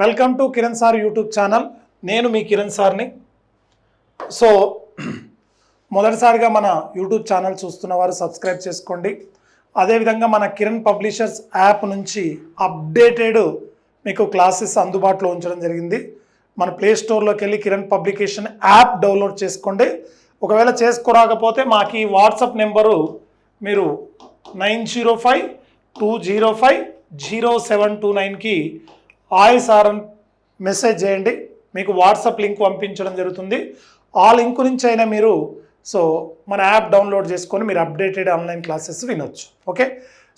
Welcome to Kiran sir YouTube channel. నేను మీ కిరణ్ సార్ని. సో మొదటిసారిగా మన యూట్యూబ్ ఛానల్ చూస్తున్న వారు సబ్స్క్రైబ్ చేసుకోండి. అదేవిధంగా మన కిరణ్ పబ్లిషర్స్ యాప్ నుంచి అప్డేటెడ్ మీకు క్లాసెస్ అందుబాటులో ఉంచడం జరిగింది. మన ప్లే స్టోర్లోకి వెళ్ళి కిరణ్ పబ్లికేషన్ యాప్ డౌన్లోడ్ చేసుకోండి. ఒకవేళ చేసుకోరాకపోతే మాకు ఈ వాట్సాప్ నెంబరు మీరు nine zero five two zero five zero seven two నైన్కి హాయ్ సారన్ మెసేజ్ చేయండి. మీకు వాట్సాప్ లింక్ పంపించడం జరుగుతుంది. ఆ లింక్ నుంచి అయినా మీరు సో మన యాప్ డౌన్లోడ్ చేసుకొని మీరు అప్డేటెడ్ ఆన్లైన్ క్లాసెస్ వినొచ్చు. ఓకే?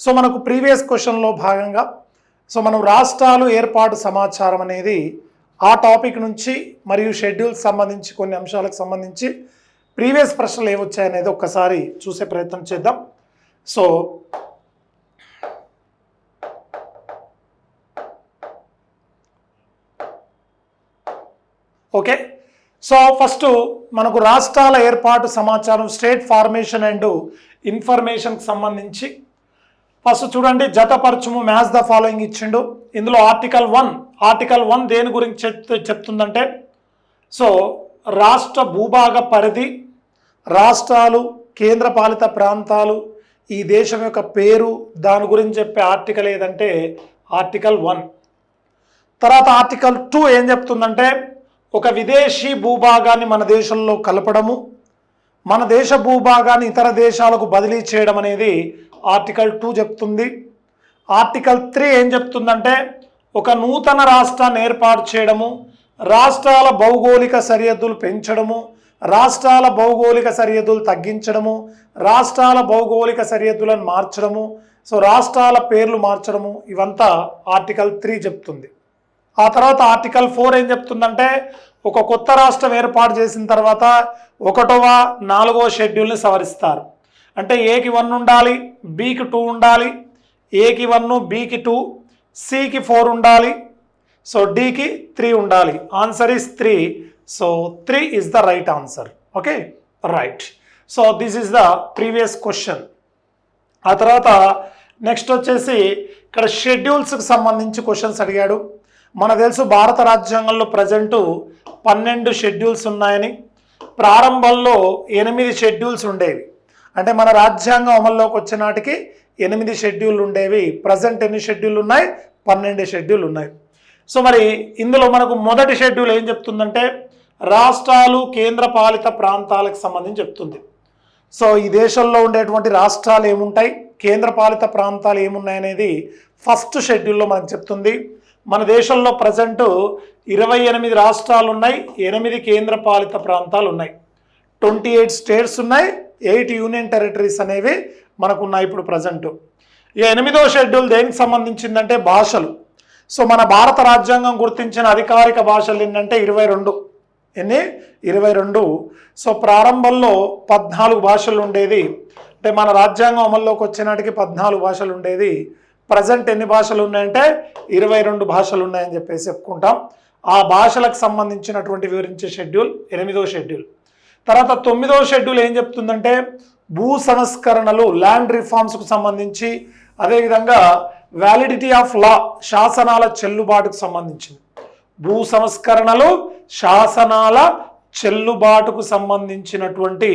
సో మనకు ప్రీవియస్ క్వశ్చన్లో భాగంగా సో మనం రాష్ట్రాలు ఏర్పాటు సమాచారం అనేది ఆ టాపిక్ నుంచి మరియు షెడ్యూల్ సంబంధించి కొన్ని అంశాలకు సంబంధించి ప్రీవియస్ ప్రశ్నలు ఏమొచ్చాయనేది ఒక్కసారి చూసే ప్రయత్నం చేద్దాం. సో ఓకే సో ఫస్ట్ మనకు రాష్ట్రాల ఏర్పాటు సమాచారం స్టేట్ ఫార్మేషన్ అండ్ ఇన్ఫర్మేషన్కి సంబంధించి. ఫస్ట్ చూడండి జతపరచుము మ్యాచ్ ద ఫాలోయింగ్ ఇచ్చిండు. ఇందులో ఆర్టికల్ వన్ ఆర్టికల్ వన్ దేని గురించి చెప్తూ చెప్తుందంటే సో రాష్ట్ర భూభాగ పరిధి రాష్ట్రాలు కేంద్రపాలిత ప్రాంతాలు ఈ దేశం యొక్క పేరు దాని గురించి చెప్పే ఆర్టికల్ ఏదంటే ఆర్టికల్ వన్ తర్వాత ఆర్టికల్ టూ ఏం చెప్తుందంటే ఒక విదేశీ భూభాగాన్ని మన దేశంలో కలపడము మన దేశ భూభాగాన్ని ఇతర దేశాలకు బదిలీ చేయడం అనేది ఆర్టికల్ టూ చెప్తుంది. ఆర్టికల్ త్రీ ఏం చెప్తుందంటే ఒక నూతన రాష్ట్రాన్ని ఏర్పాటు చేయడము రాష్ట్రాల భౌగోళిక సరిహద్దులు పెంచడము రాష్ట్రాల భౌగోళిక సరిహద్దులు తగ్గించడము రాష్ట్రాల భౌగోళిక సరిహద్దులను మార్చడము సో రాష్ట్రాల పేర్లు మార్చడము ఇవంతా ఆర్టికల్ త్రీ చెప్తుంది. ఆ తర్వాత ఆర్టికల్ ఫోర్ ఏం చెప్తుందంటే ఒక కొత్త రాష్ట్రం ఏర్పాటు చేసిన తర్వాత ఒకటవ నాలుగవ షెడ్యూల్ని సవరిస్తారు. అంటే ఏకి వన్ ఉండాలి బీకి టూ ఉండాలి ఏకి వన్ బీకి టూ సికి ఫోర్ ఉండాలి సో డికి త్రీ ఉండాలి. Answer is three. So three is the right answer. Okay? Right. So this is the previous question. ఆ తర్వాత నెక్స్ట్ వచ్చేసి ఇక్కడ షెడ్యూల్స్కి సంబంధించి క్వశ్చన్స్ అడిగాడు. మన తెలుసు భారత రాజ్యాంగంలో ప్రజెంటు పన్నెండు షెడ్యూల్స్ ఉన్నాయని ప్రారంభంలో ఎనిమిది షెడ్యూల్స్ ఉండేవి. అంటే మన రాజ్యాంగం అమల్లోకి వచ్చే నాటికి ఎనిమిది షెడ్యూల్ ఉండేవి. ప్రజెంట్ ఎన్ని షెడ్యూల్ ఉన్నాయి? పన్నెండు షెడ్యూల్ ఉన్నాయి. సో మరి ఇందులో మనకు మొదటి షెడ్యూల్ ఏం చెప్తుందంటే రాష్ట్రాలు కేంద్ర పాలిత ప్రాంతాలకు సంబంధించి చెప్తుంది. సో ఈ దేశంలో ఉండేటువంటి రాష్ట్రాలు ఏముంటాయి? కేంద్రపాలిత ప్రాంతాలు ఏమున్నాయనేది ఫస్ట్ షెడ్యూల్లో మనకు చెప్తుంది. మన దేశంలో ప్రజెంటు ఇరవై ఎనిమిది రాష్ట్రాలు ఉన్నాయి ఎనిమిది కేంద్ర పాలిత ప్రాంతాలు ఉన్నాయి ట్వంటీ ఎయిట్ స్టేట్స్ ఉన్నాయి ఎయిట్ యూనియన్ టెరిటరీస్ అనేవి మనకున్నాయి ఇప్పుడు ప్రజెంట్. ఇక ఎనిమిదో షెడ్యూల్ దేనికి సంబంధించిందంటే భాషలు. సో మన భారత రాజ్యాంగం గుర్తించిన అధికారిక భాషలు ఏంటంటే ఇరవై రెండు. ఎన్ని? ఇరవై రెండు. సో ప్రారంభంలో పద్నాలుగు భాషలు ఉండేది. అంటే మన రాజ్యాంగం అమల్లోకి వచ్చినాటికి పద్నాలుగు భాషలు ఉండేది. ప్రజెంట్ ఎన్ని భాషలు ఉన్నాయంటే ఇరవై రెండు భాషలు ఉన్నాయని చెప్పేసి చెప్పుకుంటాం. ఆ భాషలకు సంబంధించినటువంటి వివరించే షెడ్యూల్ ఎనిమిదో షెడ్యూల్. తర్వాత తొమ్మిదో షెడ్యూల్ ఏం చెప్తుందంటే భూ సంస్కరణలు ల్యాండ్ రిఫార్మ్స్కు సంబంధించి అదేవిధంగా వ్యాలిడిటీ ఆఫ్ లా శాసనాల చెల్లుబాటుకు సంబంధించింది. భూ సంస్కరణలు శాసనాల చెల్లుబాటుకు సంబంధించినటువంటి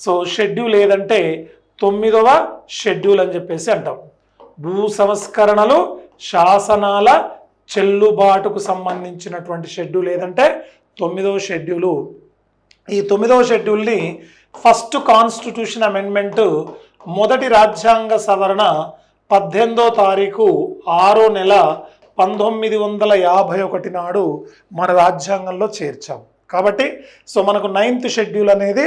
సో షెడ్యూల్ ఏదంటే తొమ్మిదవ షెడ్యూల్ అని చెప్పేసి అంటాం. భూ సంస్కరణలు శాసనాల చెల్లుబాటుకు సంబంధించినటువంటి షెడ్యూల్ ఏదంటే తొమ్మిదవ షెడ్యూలు. ఈ తొమ్మిదవ షెడ్యూల్ని ఫస్ట్ కాన్స్టిట్యూషన్ అమెండ్మెంట్ మొదటి రాజ్యాంగ సవరణ పద్దెనిమిదో తారీఖు ఆరో నెల పంతొమ్మిది వందల యాభై ఒకటి నాడు మన రాజ్యాంగంలో చేర్చాం. కాబట్టి సో మనకు నైన్త్ షెడ్యూల్ అనేది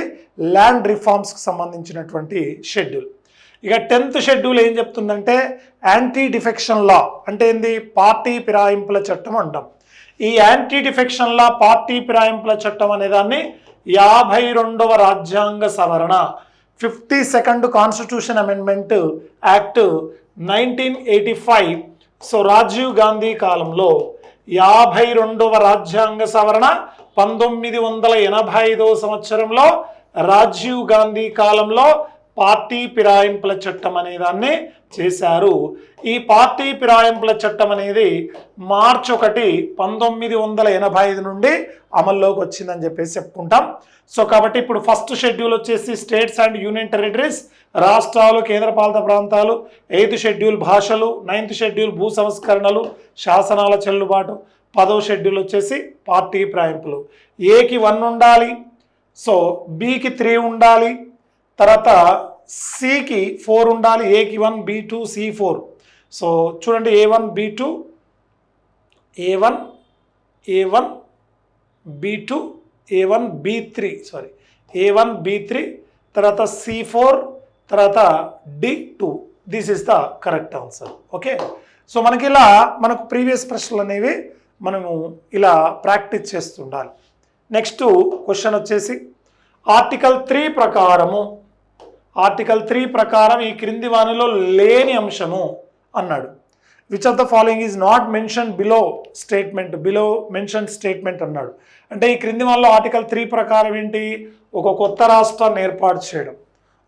ల్యాండ్ రిఫార్మ్స్కి సంబంధించినటువంటి షెడ్యూల్. ఇక టెన్త్ షెడ్యూల్ ఏం చెప్తుందంటే యాంటీ డిఫెక్షన్ లా అంటే ఏంది? పార్టీ ఫిరాయింపుల చట్టం అంటాం. ఈ యాంటీ డిఫెక్షన్ లా పార్టీ ఫిరాయింపుల చట్టం అనే దాన్ని యాభై రెండవ రాజ్యాంగ సవరణ fifty second constitution amendment act nineteen eighty five so Rajiv Gandhi కాలంలో యాభై రెండవ రాజ్యాంగ సవరణ పంతొమ్మిది వందల ఎనభై ఐదవ సంవత్సరంలో రాజీవ్ గాంధీ కాలంలో పార్టీ ఫిరాయింపుల చట్టం అనే దాన్ని చేశారు. ఈ పార్టీ ఫిరాయింపుల చట్టం అనేది మార్చి ఒకటి పంతొమ్మిది వందల ఎనభై ఐదు నుండి అమల్లోకి వచ్చిందని చెప్పేసి చెప్పుకుంటాం. సో కాబట్టి ఇప్పుడు ఫస్ట్ షెడ్యూల్ వచ్చేసి స్టేట్స్ అండ్ యూనియన్ టెరిటరీస్ రాష్ట్రాలు కేంద్రపాలిత ప్రాంతాలు ఎయిత్ షెడ్యూల్ భాషలు నైన్త్ షెడ్యూల్ భూ సంస్కరణలు శాసనాల చెల్లుబాటు పదో షెడ్యూల్ వచ్చేసి పార్టీ ప్రాయింపులు ఏకి వన్ ఉండాలి. సో బీకి త్రీ ఉండాలి. తర్వాత సికి ఫోర్ ఉండాలి ఏకి one B two C four so చూడండి A one B two A one A one B two A one B three sorry A one B three తర్వాత సి ఫోర్ తర్వాత D two this is the correct answer okay so మనకి ఇలా మనకు previous ప్రశ్నలు అనేవి మనము ఇలా practice చేస్తుండాలి. నెక్స్ట్ క్వశ్చన్ వచ్చేసి ఆర్టికల్ త్రీ ప్రకారము ఆర్టికల్ త్రీ ప్రకారం ఈ క్రింది వానిలో లేని అంశము అన్నాడు. Which of the following is not mention below statement below mention statement అన్నాడు. అంటే ఈ క్రింది వానిలో ఆర్టికల్ త్రీ ప్రకారం ఏంటి? ఒక కొత్త రాష్ట్రాన్ని ఏర్పాటు చేయడం.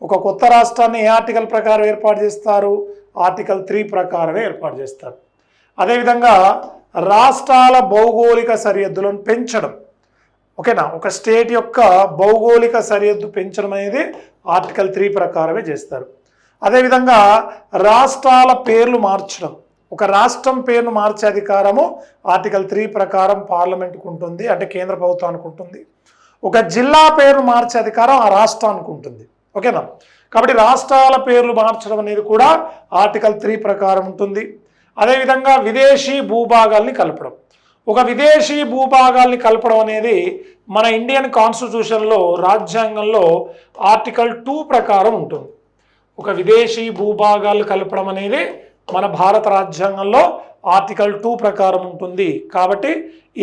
ఒక కొత్త రాష్ట్రాన్ని ఏ ఆర్టికల్ ప్రకారం ఏర్పాటు చేస్తారు? ఆర్టికల్ త్రీ ప్రకారమే ఏర్పాటు చేస్తారు. అదేవిధంగా రాష్ట్రాల భౌగోళిక సరిహద్దులను పెంచడం. ఓకేనా? ఒక స్టేట్ యొక్క భౌగోళిక సరిహద్దు పెంచడం అనేది ఆర్టికల్ త్రీ ప్రకారమే చేస్తారు. అదేవిధంగా రాష్ట్రాల పేర్లు మార్చడం. ఒక రాష్ట్రం పేరును మార్చే అధికారము ఆర్టికల్ త్రీ ప్రకారం పార్లమెంట్కు ఉంటుంది అంటే కేంద్ర ప్రభుత్వానికి ఉంటుంది ఒక జిల్లా పేరును మార్చే అధికారం ఆ రాష్ట్రానికి ఉంటుంది ఓకేనా? కాబట్టి రాష్ట్రాల పేర్లు మార్చడం అనేది కూడా ఆర్టికల్ త్రీ ప్రకారం ఉంటుంది. అదేవిధంగా విదేశీ భూభాగాల్ని కలపడం. ఒక విదేశీ భూభాగాల్ని కలపడం అనేది మన ఇండియన్ కాన్స్టిట్యూషన్లో రాజ్యాంగంలో ఆర్టికల్ టూ ప్రకారం ఉంటుంది. ఒక విదేశీ భూభాగాలు కలపడం అనేది మన భారత రాజ్యాంగంలో ఆర్టికల్ టూ ప్రకారం ఉంటుంది. కాబట్టి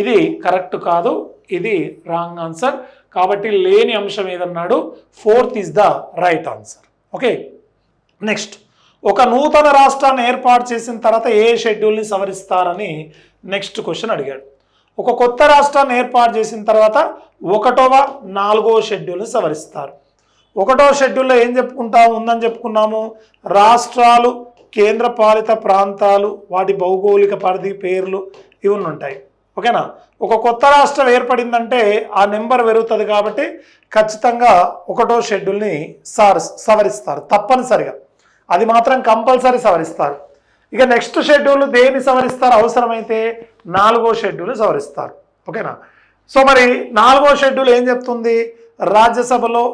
ఇది కరెక్ట్ కాదు ఇది రాంగ్ ఆన్సర్. కాబట్టి లేని అంశం ఏదన్నాడు fourth is the right answer. Okay? Next. ఒక నూతన రాష్ట్రాన్ని ఏర్పాటు చేసిన తర్వాత ఏ షెడ్యూల్ని సవరిస్తారని నెక్స్ట్ క్వశ్చన్ అడిగాడు. ఒక కొత్త రాష్ట్రాన్ని ఏర్పాటు చేసిన తర్వాత ఒకటవ నాలుగో షెడ్యూల్ని సవరిస్తారు. ఒకటో షెడ్యూల్లో ఏం చెప్పుకుంటా ఉందని చెప్పుకున్నాము. రాష్ట్రాలు కేంద్రపాలిత ప్రాంతాలు వాటి భౌగోళిక పరిధి పేర్లు ఇవి ఉంటాయి. ఓకేనా? ఒక కొత్త రాష్ట్రం ఏర్పడిందంటే ఆ నెంబర్ పెరుగుతుంది కాబట్టి ఖచ్చితంగా ఒకటో షెడ్యూల్ని సార్ సవరిస్తారు. తప్పనిసరిగా. అది మాత్రం కంపల్సరీ సవరిస్తారు. ఇక నెక్స్ట్ షెడ్యూల్ దేన్ని సవరిస్తారు? అవసరమైతే నాలుగో షెడ్యూల్ సవరిస్తారు. ఓకేనా? సో మరి నాలుగో షెడ్యూల్ ఏం చెప్తుంది? రాజ్యసభలో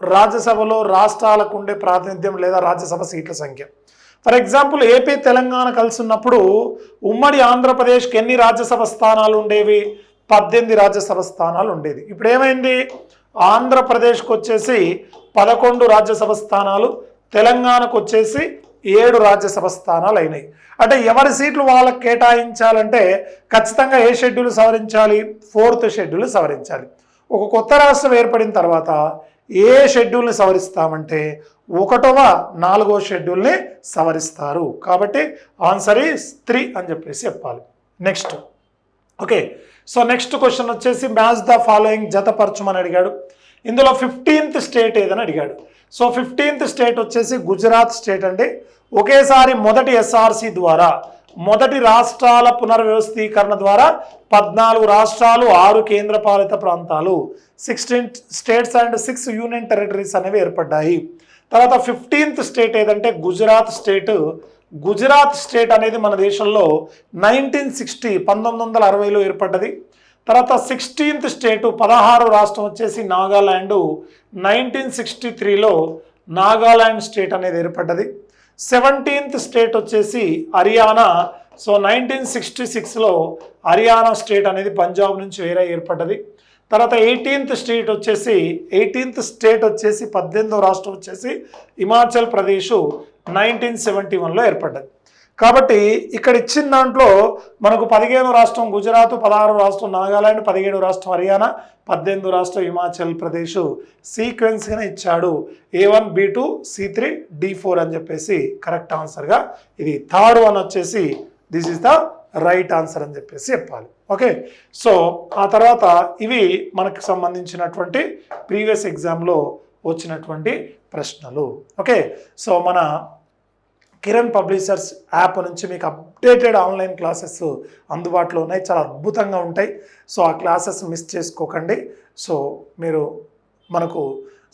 రాజ్యసభలో రాష్ట్రాలకు ఉండే ప్రాతినిధ్యం లేదా రాజ్యసభ సీట్ల సంఖ్య. ఫర్ ఎగ్జాంపుల్ ఏపీ తెలంగాణ కలిసి ఉన్నప్పుడు ఉమ్మడి ఆంధ్రప్రదేశ్కి ఎన్ని రాజ్యసభ స్థానాలు ఉండేవి? పద్దెనిమిది రాజ్యసభ స్థానాలు ఉండేది. ఇప్పుడు ఏమైంది? ఆంధ్రప్రదేశ్కి వచ్చేసి పదకొండు రాజ్యసభ స్థానాలు తెలంగాణకు వచ్చేసి ఏడు రాజ్యసభ స్థానాలు అయినాయి. అంటే ఎవరి సీట్లు వాళ్ళకి కేటాయించాలంటే ఖచ్చితంగా ఏ షెడ్యూల్ సవరించాలి? ఫోర్త్ షెడ్యూల్ సవరించాలి. ఒక కొత్త రాష్ట్రం ఏర్పడిన తర్వాత ఏ షెడ్యూల్ని సవరిస్తామంటే ఒకటవ నాలుగో షెడ్యూల్ని సవరిస్తారు. కాబట్టి ఆన్సర్ ఈస్ త్రీ అని చెప్పేసి చెప్పాలి. Next. Okay. So next question వచ్చేసి మ్యాచ్ ద ఫాలోయింగ్ జతపరచమని అడిగాడు. ఇందులో ఫిఫ్టీన్త్ స్టేట్ ఏదని అడిగాడు. సో ఫిఫ్టీన్త్ స్టేట్ వచ్చేసి గుజరాత్ స్టేట్ అండి. ఒకేసారి మొదటి ఎస్ఆర్సి ద్వారా మొదటి రాష్ట్రాల పునర్వ్యవస్థీకరణ ద్వారా పద్నాలుగు రాష్ట్రాలు ఆరు కేంద్రపాలిత ప్రాంతాలు sixteen states and six union territories అనేవి ఏర్పడ్డాయి. తర్వాత ఫిఫ్టీన్త్ స్టేట్ ఏదంటే గుజరాత్ స్టేట్ గుజరాత్ స్టేట్ అనేది మన దేశంలో నైన్టీన్ సిక్స్టీ పంతొమ్మిది వందల అరవైలో ఏర్పడ్డది. తర్వాత సిక్స్టీన్త్ స్టేటు పదహారు రాష్ట్రం వచ్చేసి నాగాల్యాండ్ నైన్టీన్ సిక్స్టీ త్రీలో నాగాల్యాండ్ స్టేట్ అనేది ఏర్పడ్డది. సెవెంటీన్త్ స్టేట్ వచ్చేసి హర్యానా. సో నైన్టీన్ సిక్స్టీ సిక్స్లో హర్యానా స్టేట్ అనేది పంజాబ్ నుంచి వేరే ఏర్పడ్డది. తర్వాత ఎయిటీన్త్ స్టేట్ వచ్చేసి ఎయిటీన్త్ స్టేట్ వచ్చేసి పద్దెనిమిదో రాష్ట్రం వచ్చేసి హిమాచల్ ప్రదేశ్ నైన్టీన్ సెవెంటీ వన్లో ఏర్పడ్డది. కాబట్టి ఇక్కడ ఇచ్చిన దాంట్లో మనకు పదిహేను రాష్ట్రం గుజరాత్ పదహారు రాష్ట్రం నాగాలాండ్ పదిహేడు రాష్ట్రం హర్యానా పద్దెనిమిది రాష్ట్రం హిమాచల్ ప్రదేశ్ సీక్వెన్స్గానే ఇచ్చాడు. A one B two C three D four అని చెప్పేసి కరెక్ట్ ఆన్సర్గా ఇది థర్డ్ వన్ వచ్చేసి this is the right answer అని చెప్పేసి చెప్పాలి. ఓకే? సో ఆ తర్వాత ఇవి మనకు సంబంధించినటువంటి ప్రీవియస్ ఎగ్జామ్లో వచ్చినటువంటి ప్రశ్నలు. ఓకే? సో మన కిరణ్ పబ్లిషర్స్ యాప్ నుంచి మీకు అప్డేటెడ్ ఆన్లైన్ క్లాసెస్ అందుబాటులో ఉన్నాయి. చాలా అద్భుతంగా ఉంటాయి. సో ఆ క్లాసెస్ మిస్ చేసుకోకండి. సో మీరు మనకు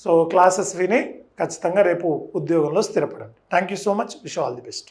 సో క్లాసెస్ విని ఖచ్చితంగా రేపు ఉద్యోగంలో స్థిరపడండి. Thank you so much wish all the best